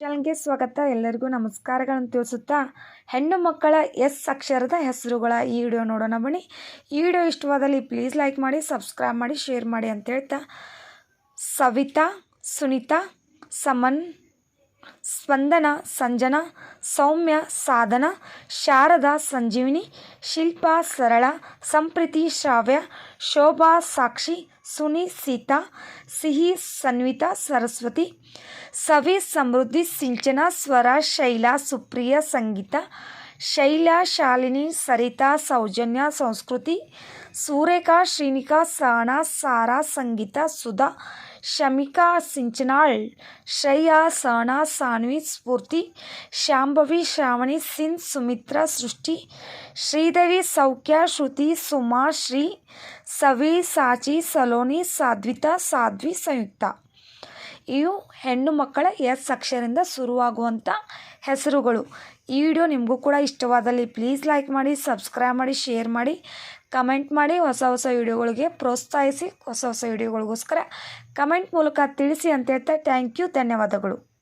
ಚಾನಲ್ಗೆ ಸ್ವಾಗತ. ಎಲ್ಲರಿಗೂ ನಮಸ್ಕಾರಗಳನ್ನು ತಿಳಿಸುತ್ತಾ, ಹೆಣ್ಣು ಮಕ್ಕಳ ಎಸ್ ಅಕ್ಷರದ ಹೆಸರುಗಳ ಈ ವಿಡಿಯೋ ನೋಡೋಣ ಬನ್ನಿ. ಈ ವಿಡಿಯೋ ಇಷ್ಟವಾದಲ್ಲಿ ಪ್ಲೀಸ್ ಲೈಕ್ ಮಾಡಿ ಸಬ್ಸ್ಕ್ರೈಬ್ ಮಾಡಿ ಶೇರ್ ಮಾಡಿ ಅಂತ ಹೇಳ್ತಾ, ಸವಿತಾ, ಸುನೀತಾ, ಸಮನ್ ಸ್ಪಂದನ, ಸಂಜನಾ, ಸೌಮ್ಯ, ಸಾಧನ, ಶಾರದಾ, ಸಂಜೀವಿನಿ, ಶಿಲ್ಪಾ, ಸರಳ, ಸಂಪ್ರೀತಿ, ಶ್ರಾವ್ಯ, ಶೋಭಾ, ಸಾಕ್ಷಿ, ಸುನಿ, ಸೀತಾ, ಸಿಹಿ, ಸನ್ವಿತಾ, ಸರಸ್ವತಿ, ಸವಿ, ಸಮೃದ್ಧಿ, ಸಿಂಚನ, ಸ್ವರ, ಶೈಲಾ, ಸುಪ್ರಿಯ, ಸಂಗೀತ शैल्या शालिनी सरिता सौजन्या संस्कृती सूरेखा श्रीनिका सहना सारा संगीता सुधा शमिका सिंचनाळ श्रेया सहना सान्वी स्फूर्ती शांभवी श्रावणी सिंध सुमित्रा सृष्टी श्रीदेवी सौख्या श्रुती सुमा श्री सवी साची सलोनी साध्विता साध्वी संयुक्ता ಇವು ಹೆಣ್ಣು ಮಕ್ಕಳ ಎಸ್ ಅಕ್ಷರದಿಂದ ಶುರುವಾಗುವಂಥ ಹೆಸರುಗಳು. ಈ ವಿಡಿಯೋ ನಿಮಗೂ ಕೂಡ ಇಷ್ಟವಾದಲ್ಲಿ ಪ್ಲೀಸ್ ಲೈಕ್ ಮಾಡಿ ಸಬ್ಸ್ಕ್ರೈಬ್ ಮಾಡಿ ಶೇರ್ ಮಾಡಿ ಕಮೆಂಟ್ ಮಾಡಿ, ಹೊಸ ಹೊಸ ವಿಡಿಯೋಗಳಿಗೆ ಪ್ರೋತ್ಸಾಹಿಸಿ, ಹೊಸ ಹೊಸ ವಿಡಿಯೋಗಳಿಗೋಸ್ಕರ ಕಮೆಂಟ್ ಮೂಲಕ ತಿಳಿಸಿ ಅಂತ ಹೇಳ್ತಾ ಥ್ಯಾಂಕ್ ಯು ಧನ್ಯವಾದಗಳು.